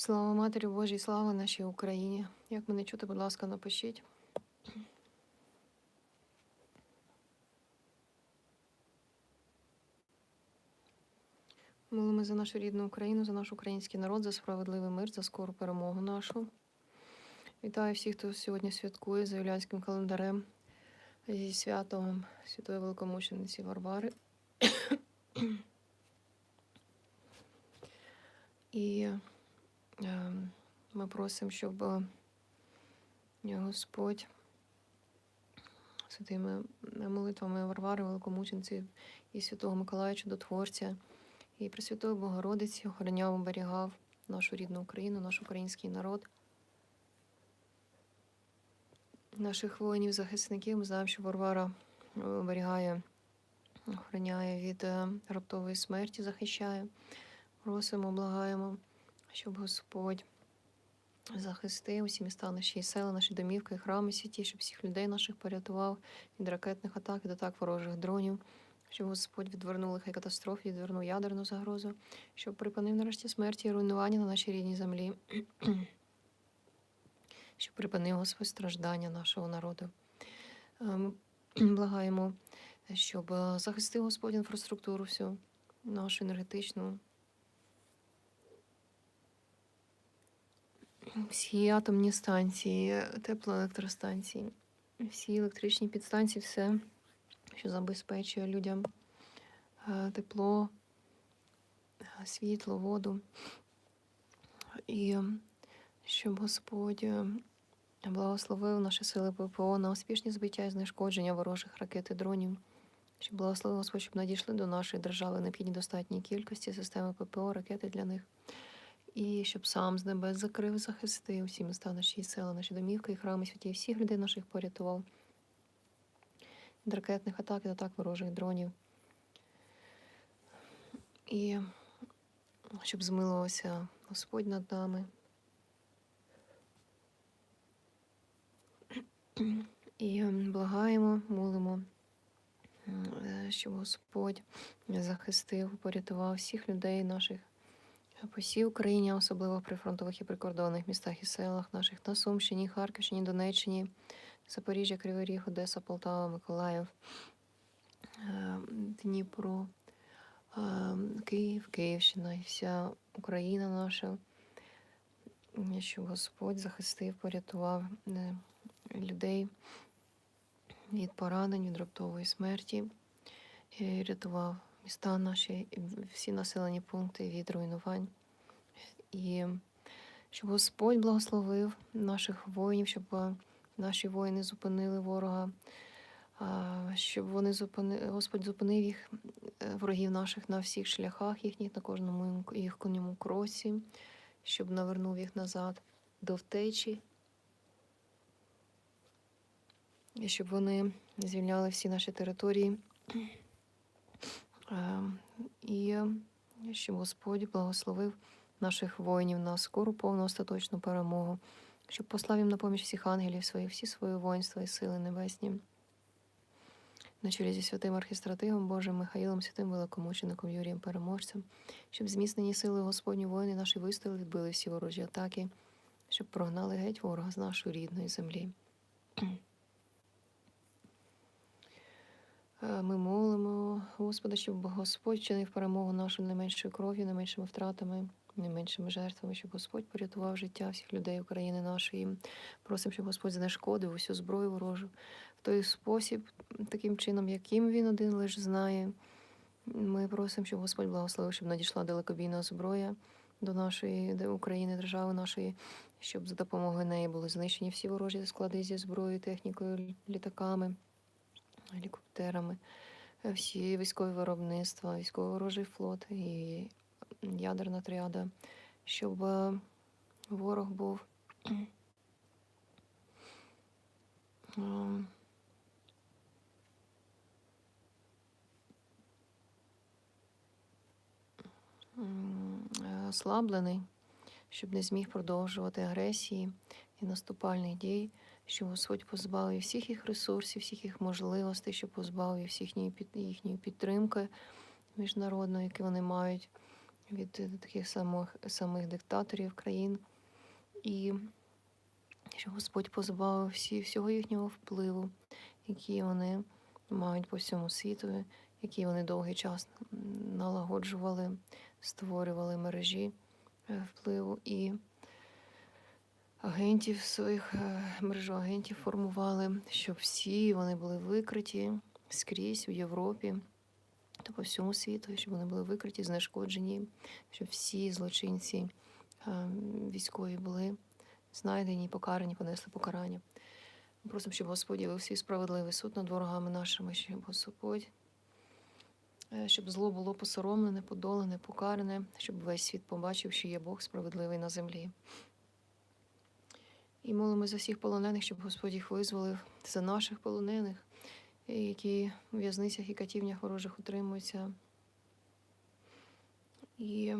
Слава Матері Божій, слава нашій Україні. Як мене чути, будь ласка, напишіть. Молимо за нашу рідну Україну, за наш український народ, за справедливий мир, за скору перемогу нашу. Вітаю всіх, хто сьогодні святкує за юліанським календарем зі святом Святої Великомучениці Варвари. І ми просимо, щоб е, Господь святими молитвами Варвари, Великомучениці і Святого Миколая Чудотворця, і Пресвятої Богородиці охороняв, оберігав нашу рідну Україну, наш український народ, наших воїнів-захисників. Ми знаємо, що Варвара е, оберігає, охороняє від е, раптової смерті, захищає. Просимо, благаємо, щоб Господь захистив усі міста наші села, наші домівки, храми святі, щоб всіх людей наших порятував від ракетних атак, від атак ворожих дронів, щоб Господь відвернув лихай катастроф, відвернув ядерну загрозу, щоб припинив нарешті смерті і руйнування на нашій рідній землі, щоб припинив Господь страждання нашого народу. Ми благаємо, щоб е, захистив Господь інфраструктуру всю, нашу енергетичну. Всі атомні станції, теплоелектростанції, всі електричні підстанції, все, що забезпечує людям е, тепло, е, світло, воду. І щоб Господь е, благословив наші сили ППО на успішні збиття і знешкодження ворожих ракет і дронів. Щоб благословив Господь, щоб надійшли до нашої держави необхідні достатній кількості системи ППО, ракети для них. І щоб сам з небес закрив, захистив всі міста наші і села, наші домівки і храми святі, всіх людей наших порятував від ракетних атак, від атак ворожих дронів. І щоб змилувався Господь над нами. І благаємо, молимо, е, щоб Господь захистив, порятував всіх людей наших по всій Україні, особливо в прифронтових і прикордонних містах і селах наших на Сумщині, Харківщині, Донеччині, Запоріжжя, Кривий Ріг, Одеса, Полтава, Миколаїв, е, Дніпро, е, Київ, Київщина і вся Україна наша, щоб Господь захистив, порятував е, людей від поранень, від раптової смерті, і рятував міста наші, всі населені пункти від руйнувань. І щоб Господь благословив наших воїнів, щоб е, наші воїни зупинили ворога, щоб вони зупини... Господь зупинив їх, е, ворогів наших на всіх шляхах їхніх, на кожному їхньому кроці, щоб навернув їх назад до втечі. І щоб вони звільняли всі наші території. Е, І щоб Господь благословив наших воїнів на скору повну остаточну перемогу, щоб послав їм на поміч всіх ангелів своїх, всі свої воїнства і сили небесні. На чолі зі святим архістратигом Божим Михаїлом, святим великомучеником Юрієм Переможцем, щоб зміцнені сили Господні воїни наші вистояли, відбили всі ворожі атаки, щоб прогнали геть ворога з нашої рідної землі. Ми молимо Господа, щоб Господь чинив перемогу нашу не меншою кров'ю, не меншими втратами, не меншими жертвами, щоб Господь порятував життя всіх людей України нашої. Просимо, щоб Господь знешкодив усю зброю ворожу в той спосіб, таким чином, яким він один лише знає. Ми просимо, щоб Господь благословив, щоб надійшла далекобійна зброя до нашої де- України, держави нашої, щоб за допомогою неї були знищені всі ворожі склади зі зброєю, технікою, літаками гелікоптерами, е, всі військові виробництва, військовий ворожий флот і ядерна тріада, щоб е, ворог був ем, е, ослаблений, щоб не зміг продовжувати агресії і наступальних дій, щоб Господь позбавив всіх їх ресурсів, всіх їх можливостей, щоб позбавив всіх їхньої підтримки міжнародної, які вони мають від е, таких самих, самих диктаторів країн, і щоб Господь позбавив всі, всього їхнього впливу, який вони мають по всьому світу, який вони довгий час налагоджували, створювали мережі е, впливу. І агентів своїх е, мережу агентів формували, щоб всі вони були викриті скрізь у Європі та по всьому світу, щоб вони були викриті, знешкоджені, щоб всі злочинці е, військові були знайдені, покарані, понесли покарання. Ми просимо, щоб Господь явив свій справедливий суд над ворогами нашими, щоб Господь, е, щоб зло було посоромлене, подолене, покаране, щоб весь світ побачив, що є Бог справедливий на землі. І молимо за всіх полонених, щоб Господь їх визволив, за наших полонених, які у в'язницях і катівнях ворожих утримуються. І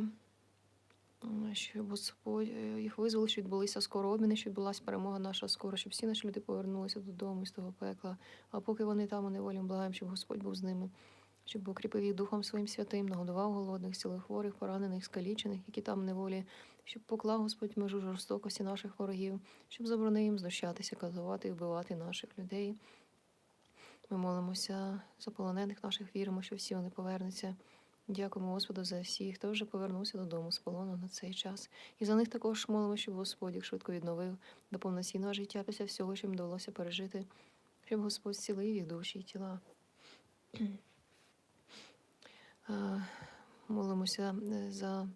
щоб Господь е, їх визволив, щоб відбулися скоро обміни, щоб відбулася перемога наша скоро, щоб всі наші люди повернулися додому з того пекла. А поки вони там у неволі, благаємо, щоб Господь був з ними, щоб укріпив їх Духом Своїм святим, нагодував голодних, зцілив хворих, поранених, скалічених, які там в неволі, щоб поклав Господь межу жорстокості наших ворогів, щоб заборонив їм знущатися, казувати і вбивати наших людей. Ми молимося за полонених наших, віримо, що всі вони повернуться. Дякуємо Господу за всіх, хто вже повернувся додому з полону на цей час. І за них також молимо, щоб Господь їх швидко відновив до повноцінного життя після всього, що їм довелося пережити, щоб Господь зцілив їх душі і тіла. Молимося е, за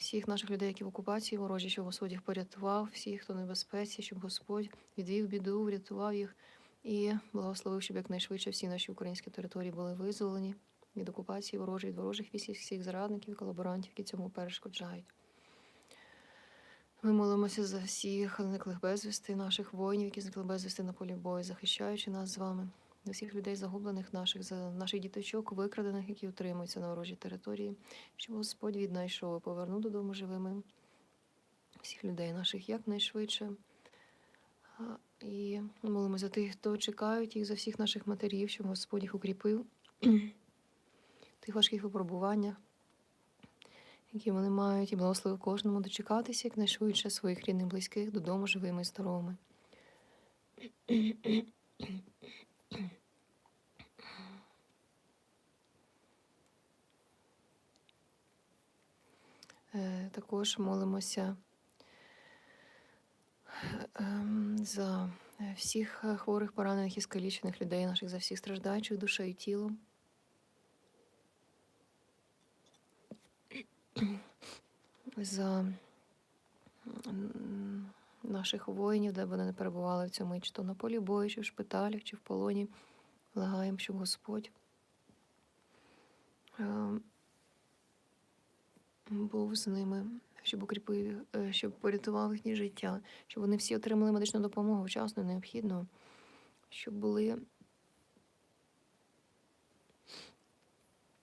всіх наших людей, які в окупації ворожі, щоб Господь їх порятував, всіх, хто в небезпеці, щоб Господь відвів біду, врятував їх і благословив, щоб якнайшвидше всі наші українські території були визволені від окупації ворожої, від ворожих військ, всіх зрадників, колаборантів, які цьому перешкоджають. Ми молимося за всіх зниклих безвісти, наших воїнів, які зникли безвісти на полі бою, захищаючи нас з вами, за всіх людей загублених наших, за наших діточок, викрадених, які утримуються на ворожій території, щоб Господь віднайшов і повернув додому живими всіх людей наших якнайшвидше. І молимо за тих, хто чекають їх, за всіх наших матерів, щоб Господь їх укріпив в тих важких випробуваннях, які вони мають, і благословив кожному дочекатися якнайшвидше своїх рідних близьких додому живими і здоровими. Е, Також молимося ем, за всіх хворих, поранених і скалічених людей наших, за всіх страждаючих душею і тілом. За наших воїнів, де вони не перебували в цьому, чи то на полі бою, чи в шпиталях, чи в полоні. Благаємо, щоб Господь ем, був з ними, щоб укріпив, е, щоб порятував їхнє життя, щоб вони всі отримали медичну допомогу вчасно, необхідно, щоб були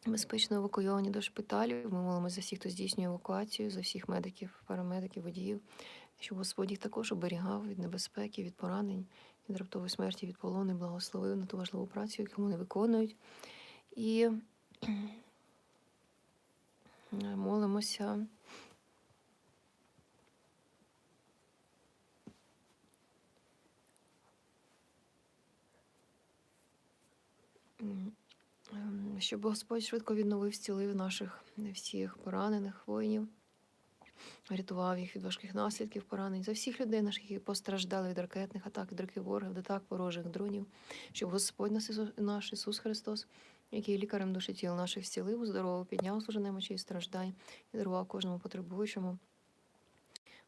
безпечно евакуйовані до шпиталів. Ми молимося за всіх, хто здійснює евакуацію, за всіх медиків, парамедиків, водіїв, щоб Господь їх також оберігав від небезпеки, від поранень, від раптової смерті, від полону, і благословив на ту важливу працю, яку вони виконують. І молимося. Ем, Щоб Господь швидко відновив, зцілив наших всіх поранених воїнів, рятував їх від важких наслідків поранень, за всіх людей наших, які постраждали від ракетних атак, від руки ворогів, від атак ворожих дронів, щоб Господь наш Ісус, Христос, який лікарем душі тіл наших зцілив, здорово, підняв служи немочі і страждань і дарував кожному потребуючому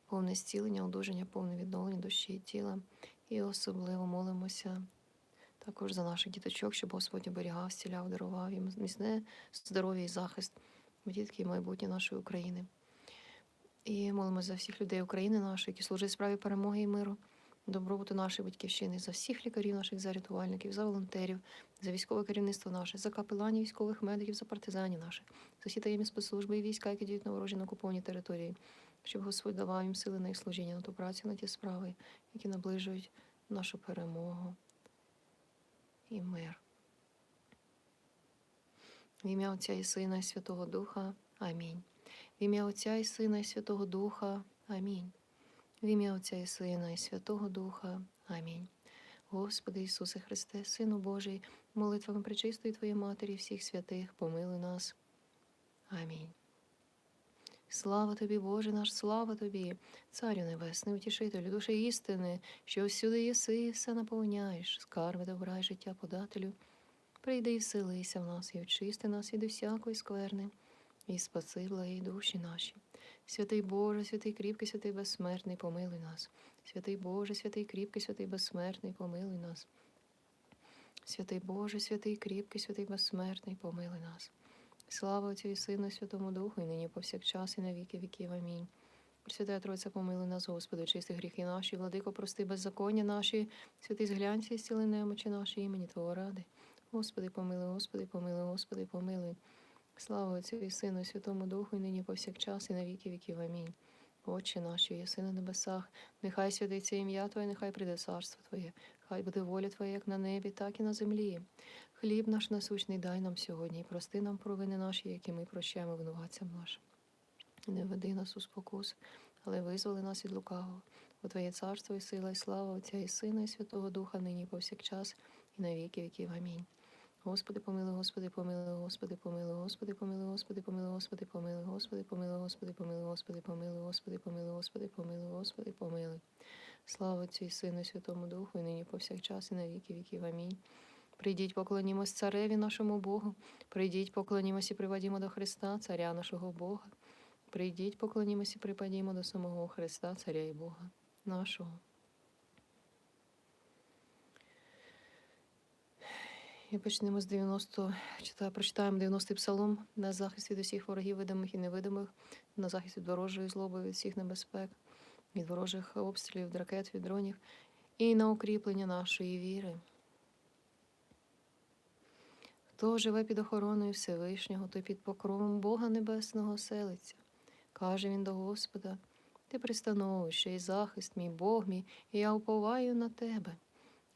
повне зцілення, одужання, повне відновлення душі і тіла. І особливо молимося також за наших діточок, щоб Господь оберігав, зціляв, дарував їм міцне здоров'я і захист дітки і майбутнє нашої України. І молимо за всіх людей України нашої, які служать справі перемоги і миру, добробуту нашої батьківщини, за всіх лікарів наших, за рятувальників, за волонтерів, за військове керівництво наше, за капеланів, військових медиків, за партизанів наших, за всі таємні спецслужби і війська, які діють на ворожі на окупованій території, щоб Господь давав їм сили на їх служіння, на ту працю, на ті справи, які наближують нашу перемогу і мир. В ім'я Отця і Сина, і Святого Духа. Амінь. В ім'я Отця і Сина, і Святого Духа. Амінь. В ім'я Отця і Сина, і Святого Духа. Амінь. Господи Ісусе Христе, Сину Божий, молитвами пречистої Твоєї Матері, всіх святих, помилуй нас. Амінь. Слава тобі, Боже наш, слава тобі, Царю Небесний, утішителю, душі істини, що всюди єси, і все наповняєш, скарби добра й життя подателю. Прийди і вселися в нас, і очисти нас від усякої скверни, і спаси благі душі наші. Святий Боже, святий кріпкий, святий безсмертний, помилуй нас. Святий Боже, святий кріпкий, святий безсмертний, помилуй нас. Святий Боже, святий кріпкий, святий безсмертний, помилуй нас. Слава Отцю і Сину, Святому Духу, і нині повсякчас, і на віки віків. Амінь. Пресвятая Тройця, помилуй нас, Господи, чисти гріхи наші, владико, прости беззаконня наші, святий зглянься і зціли немочі наші імені Твого ради. Господи, помилуй, Господи, помилуй, Господи, помилуй. Слава Отцю і Сину, Святому Духу, і нині повсякчас, і на віки віків. Амінь. Отче наш, єси на небесах, нехай святиться ім'я Твоє, нехай прийде царство Твоє, хай буде воля Твоя, як на небі, так і на землі. Хліб наш насущний дай нам сьогодні, і прости нам провини наші, які ми прощаємо винуватцям нашим. Не веди нас у спокус, але визволи нас від лукавого. Бо Твоє царство і сила, і слава Отця і Сина, і Святого Духа, нині повсякчас, і на віки віків. Амінь. Господи, помилуй, Господи, помилуй, Господи, помилуй, Господи, помилуй, Господи, помилуй, Господи, помилуй, Господи, помилуй, Господи, помилуй, Господи, помилуй, Господи, помилуй, Господи, помилуй, Господи, помилуй. Слава Отцю і Сину, Святому Духу, і нині повсякчас, і на віки віків. Амінь. Прийдіть, поклонімось цареві нашому Богу. Прийдіть, поклонімось і приведімо до Христа, царя нашого Бога. Прийдіть, поклонімось і припадімо до самого Христа, царя і Бога нашого. І почнемо з 90, читаю, прочитаємо 90-й псалом на захист від усіх ворогів, видимих і невидимих, на захист від ворожої злоби, від всіх небезпек, від ворожих обстрілів, від ракет, від дронів, і на укріплення нашої віри. Хто живе під охороною Всевишнього, той під покровом Бога Небесного селиться. Каже він до Господа: Ти пристановище і захист, мій Бог мій, і я уповаю на тебе.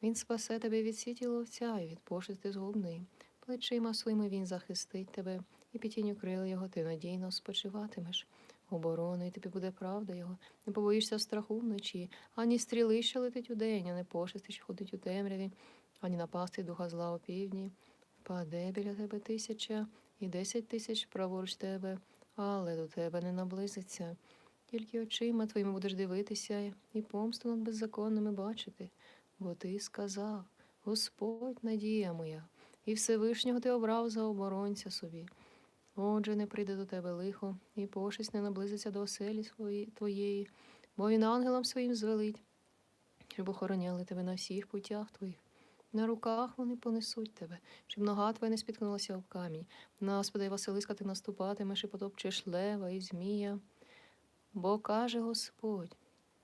Він спасе тебе від сіті ловця і від пошести згубної. Плечима своїми він захистить тебе, і під тінню крил його ти надійно спочиватимеш. Обороною тобі буде правда його, не побоїшся страху вночі, ані стріли, що летить удень, а не пошести, що ходить у темряві, ані напасти духа зла у півдні. Паде біля тебе тисяча і десять тисяч праворуч тебе, але до тебе не наблизиться. Тільки очима твоїми будеш дивитися і помсту над беззаконними бачити. Бо ти сказав, Господь надія моя, і Всевишнього ти обрав за оборонця собі. Отже, не прийде до тебе лихо, і пошесть не наблизиться до оселі свої, твоєї, бо він ангелам своїм звелить, щоб охороняли тебе на всіх путях твоїх. На руках вони понесуть тебе, щоб нога твоя не спіткнулася об камінь. На Господи, Василиска, ти наступатимеш і потопчеш лева і змія. Бо каже Господь,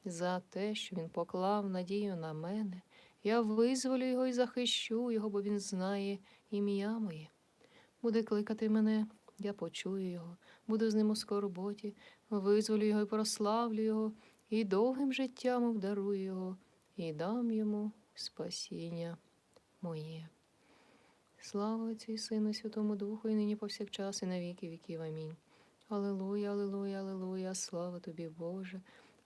за те, що він поклав надію на мене, я визволю його і захищу його, бо він знає ім'я моє. Буде кликати мене, я почую його, буду з ним у скорботі, визволю його і прославлю його, і довгим життям обдарую його, і дам йому спасіння моє. Слава Отцю і Сину, Святому Духу, і нині повсякчас, і на віки віків. Амінь. Аллилуйя, аллилуйя, аллилуйя, слава тобі, Боже.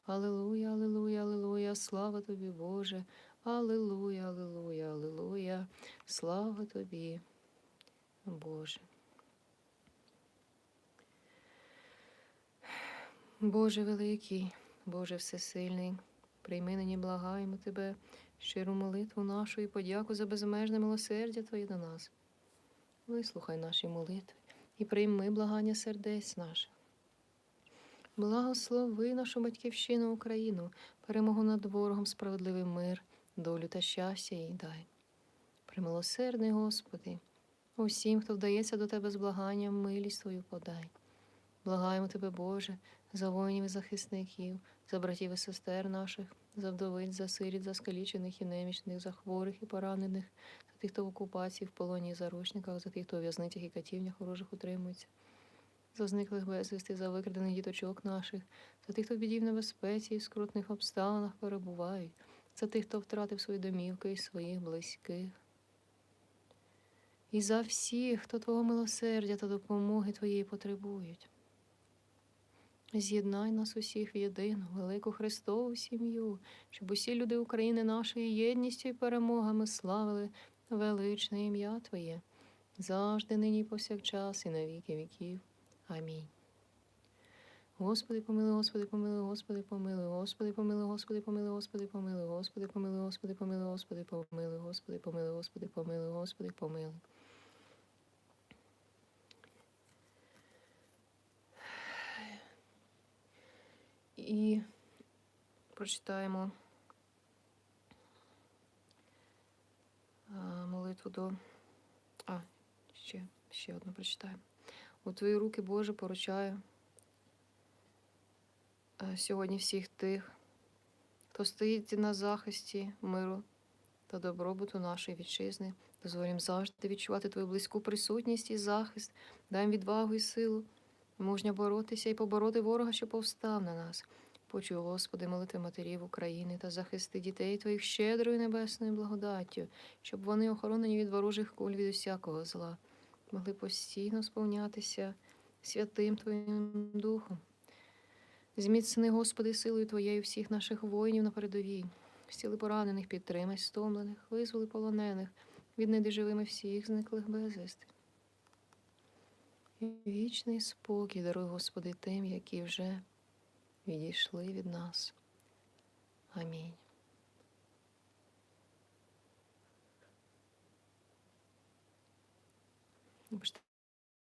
Аллилуйя, аллилуйя, аллилуйя, слава тобі, Боже. Аллилуйя, аллилуйя, аллилуйя, слава тобі, Боже. Боже великий, Боже всесильний, прийми нині благаємо Тебе, щиру молитву нашу і подяку за безмежне милосердя Твоє до нас. Вислухай наші молитви і прийми благання сердець наших. Благослови нашу батьківщину Україну, перемогу над ворогом, справедливий мир, долю та щастя їй дай. Примилосердний Господи, усім, хто вдається до Тебе з благанням, милість Твою подай. Благаємо Тебе, Боже, за воїнів і захисників, за братів і сестер наших, за вдовиць, за сиріт, за скалічених і немічних, за хворих і поранених, за тих, хто в окупації, в полоні і заручниках, за тих, хто у в'язницях і катівнях ворожих утримується, за зниклих безвісти, за викрадених діточок наших, за тих, хто в біді в небезпеці і в скрутних обставинах перебувають, за тих, хто втратив свої домівки і своїх близьких. І за всіх, хто Твого милосердя та допомоги Твоєї потребують. З'єднай нас усіх в єдину, велику Христову сім'ю, щоб усі люди України нашої єдністю і перемогами славили величне ім'я Твоє, завжди, нині, повсякчас, і на віки віків. Амінь. Господи, помилуй, Господи, помилуй, Господи, помилуй, Господи, помилуй, Господи, помилуй, Господи, помилуй, Господи, помилуй, Господи, помилуй, Господи, помилуй, Господи, помилуй, Господи, помилуй, Господи, помилуй. І прочитаємо молитву до. А, ще, ще одну прочитаємо. У Твої руки, Боже, поручаю е, сьогодні всіх тих, хто стоїть на захисті миру та добробуту нашої вітчизни. Дозволь завжди відчувати Твою близьку присутність і захист, дай відвагу і силу, мужньо боротися і побороти ворога, що повстав на нас. Почуй, Господи, молитви матерів України та захисти дітей Твоїх щедрою небесною благодаттю, щоб вони, охоронені від ворожих куль від усякого зла, могли постійно сповнятися святим Твоїм Духом. Зміцни, Господи, силою Твоєю всіх наших воїнів на передовій, зціли поранених, підтримай стомлених, визволи полонених, віднайди живими всіх зниклих безвісти. Вічний спокій даруй, Господи, тим, які вже відійшли від нас. Амінь.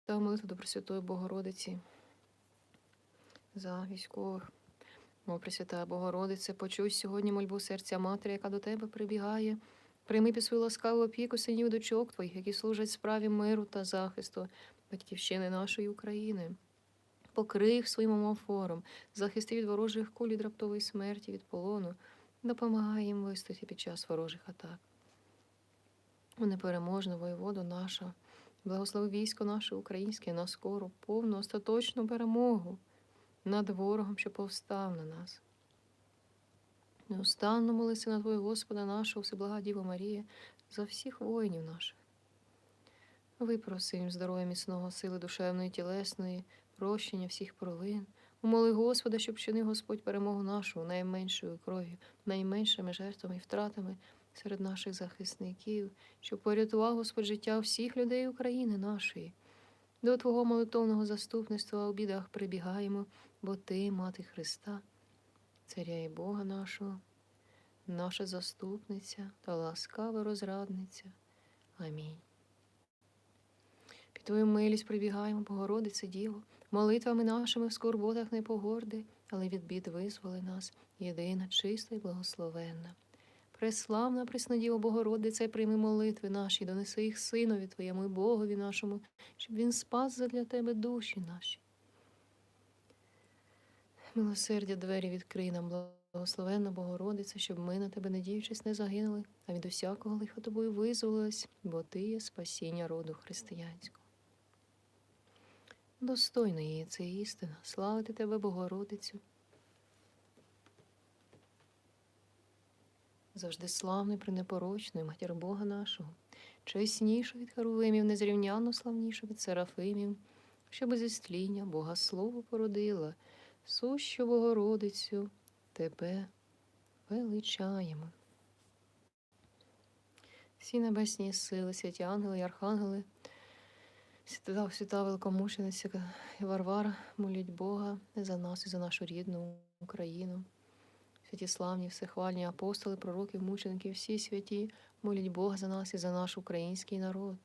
Та молитву до Пресвятої Богородиці за військових. О, Пресвята Богородице, почуй сьогодні мольбу серця Матері, яка до тебе прибігає. Прийми під свою ласкаву опіку синів дочок твоїх, які служать справі миру та захисту батьківщини нашої України. Покрий їх своїм омофором, захисти від ворожих куль від раптової смерті, від полону, допомагай їм вистояти під час ворожих атак. О непереможну воєводу нашого, благослови військо наше українське на скору, повну, остаточну перемогу над ворогом, що повстав на нас. Неустанно молися на Твою Господа нашого, Всеблага Діва Марія, за всіх воїнів наших. Випроси їм здоров'я міцного, сили душевної, тілесної, прощення всіх провин. Умоли Господа, щоб чинив Господь перемогу нашу найменшою кров'ю, найменшими жертвами і втратами серед наших захисників, щоб порятував Господь життя всіх людей України нашої. До Твого молитовного заступництва у бідах прибігаємо, бо Ти, Мати Христа, Царя і Бога нашого, наша заступниця та ласкава розрадниця. Амінь. Під Твою милість прибігаємо, Богородице Діво, молитвами нашими в скорботах не погорди, але від бід визволи нас, єдина, чиста і благословенна. Преславна Преснодіво Богородице, прийми молитви наші, донеси їх Синові Твоєму і Богові нашому, щоб Він спас задля Тебе душі наші. Милосердя двері відкрий нам, благословенна Богородице, щоб ми на тебе, надіючись, не загинули, а від усякого лиха тобою визволились, бо Ти є спасіння роду християнського. Достойна її це істина, славити тебе, Богородицю. Завжди славною, пренепорочною, матір Бога нашого, чеснішу від Харувимів, незрівняно славнішу від Серафимів, що без істління Бога Слово породила, сущу Богородицю, тебе величаємо. Всі небесні сили, святі ангели і архангели, свята, свята великомучениця і Варвара, моліть Бога за нас і за нашу рідну Україну. Святі славні, всехвальні апостоли, пророки, мученики, всі святі, моліть Бога за нас і за наш український народ.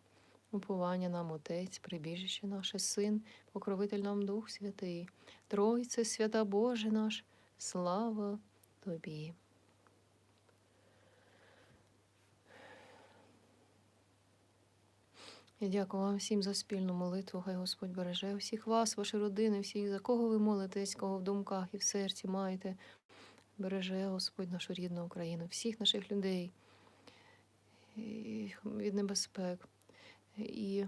Уповання нам Отець, прибіжище наше, Син, покровитель нам Дух Святий, Тройце, свята Боже наш, слава Тобі. Я дякую вам всім за спільну молитву. Хай Господь береже всіх вас, ваші родини, всіх, за кого ви молитесь, кого в думках і в серці маєте. Береже Господь нашу рідну Україну, всіх наших людей від небезпек. І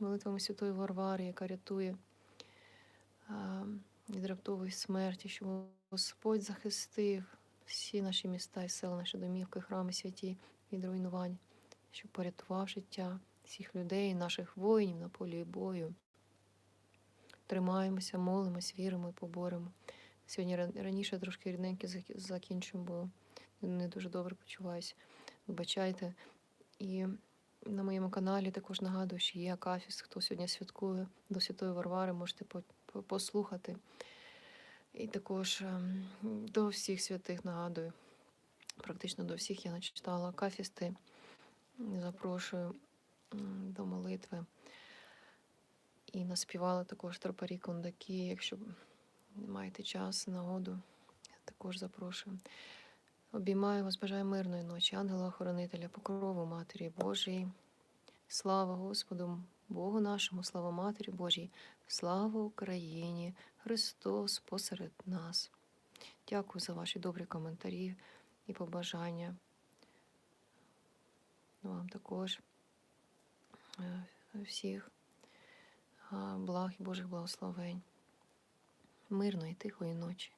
молитвами Святої Варвари, яка рятує від раптової смерті, щоб Господь захистив всі наші міста і села, наші домівки, храми святі від руйнувань, щоб порятував життя всіх людей, наших воїнів на полі бою. тримаємося, молимось, віримо і поборемо. Сьогодні раніше трошки рідненько закінчимо, бо не дуже добре почуваюся. Вибачайте. І на моєму каналі також нагадую, що є Акафіст, хто сьогодні святкує до Святої Варвари, можете по- по- послухати. І також ем, до всіх святих нагадую. Практично до всіх я начитала Акафісти. Запрошую до молитви. І наспівала також тропарі кондаки. Якщо маєте час, нагоду, також запрошую. Обіймаю вас, бажаю мирної ночі, ангела-охоронителя, покрову Матері Божої. Слава Господу, Богу нашому, слава Матері Божій, слава Україні, Христос посеред нас. Дякую за ваші добрі коментарі і побажання. Вам також е, всіх благ і Божих благословень. Мирної, тихої ночі.